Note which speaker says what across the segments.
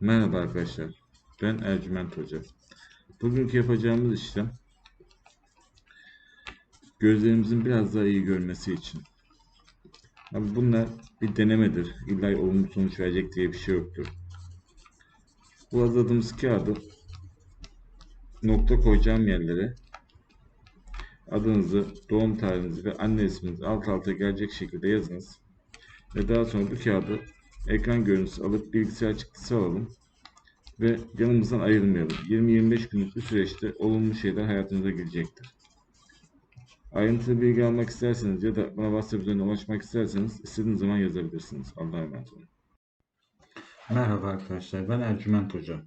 Speaker 1: Merhaba arkadaşlar. Ben Ercüment Hoca. Bugünkü yapacağımız işlem gözlerimizin biraz daha iyi görmesi için. Abi bunlar bir denemedir. İlla olumlu sonuç verecek diye bir şey yoktur. Bu hazırladığımız kağıdı nokta koyacağım yerlere adınızı, doğum tarihinizi ve anne isminizi alt alta gelecek şekilde yazınız. Ve daha sonra bu kağıdı ekran görüntüsü alıp bilgisayar çıktısı alalım ve yanımızdan ayrılmayalım. 20-25 günlük bir süreçte olumlu şeyler hayatınıza girecektir. Ayrıntılı bilgi almak isterseniz ya da bana WhatsApp üzerinden ulaşmak isterseniz istediğiniz zaman yazabilirsiniz. Allah'a emanet olun. Merhaba arkadaşlar, ben Ercüment Hoca.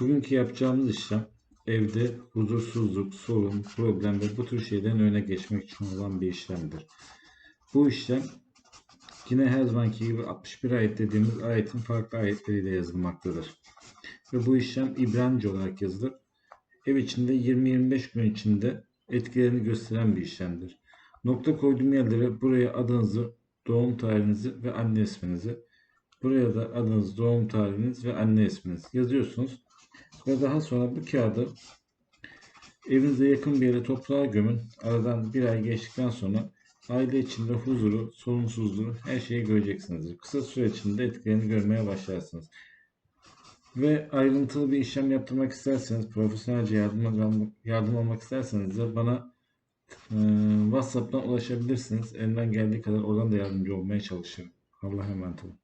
Speaker 1: Bugünkü yapacağımız işlem evde huzursuzluk, sorun, problem ve bu tür şeylerin önüne geçmek için olan bir işlemdir. Bu işlem yine her zamanki gibi 61 ayet dediğimiz ayetin farklı ayetleriyle yazılmaktadır. Ve bu işlem İbranice olarak yazılır. Ev içinde 20-25 gün içinde etkilerini gösteren bir işlemdir. Nokta koyduğum yerlere buraya adınızı, doğum tarihinizi ve anne isminizi, buraya da adınız, doğum tarihiniz ve anne isminiz yazıyorsunuz. Ve daha sonra bu kağıdı evinize yakın bir yere toprağa gömün. Aradan bir ay geçtikten sonra aile içinde huzuru, sorunsuzluğu her şeyi göreceksiniz. Kısa süre içinde etkilerini görmeye başlarsınız. Ve ayrıntılı bir işlem yaptırmak isterseniz, profesyonelce yardım, yardım almak isterseniz de bana e, WhatsApp'tan ulaşabilirsiniz. Elimden geldiği kadar oradan da yardımcı olmaya çalışırım. Allah'a emanet olun.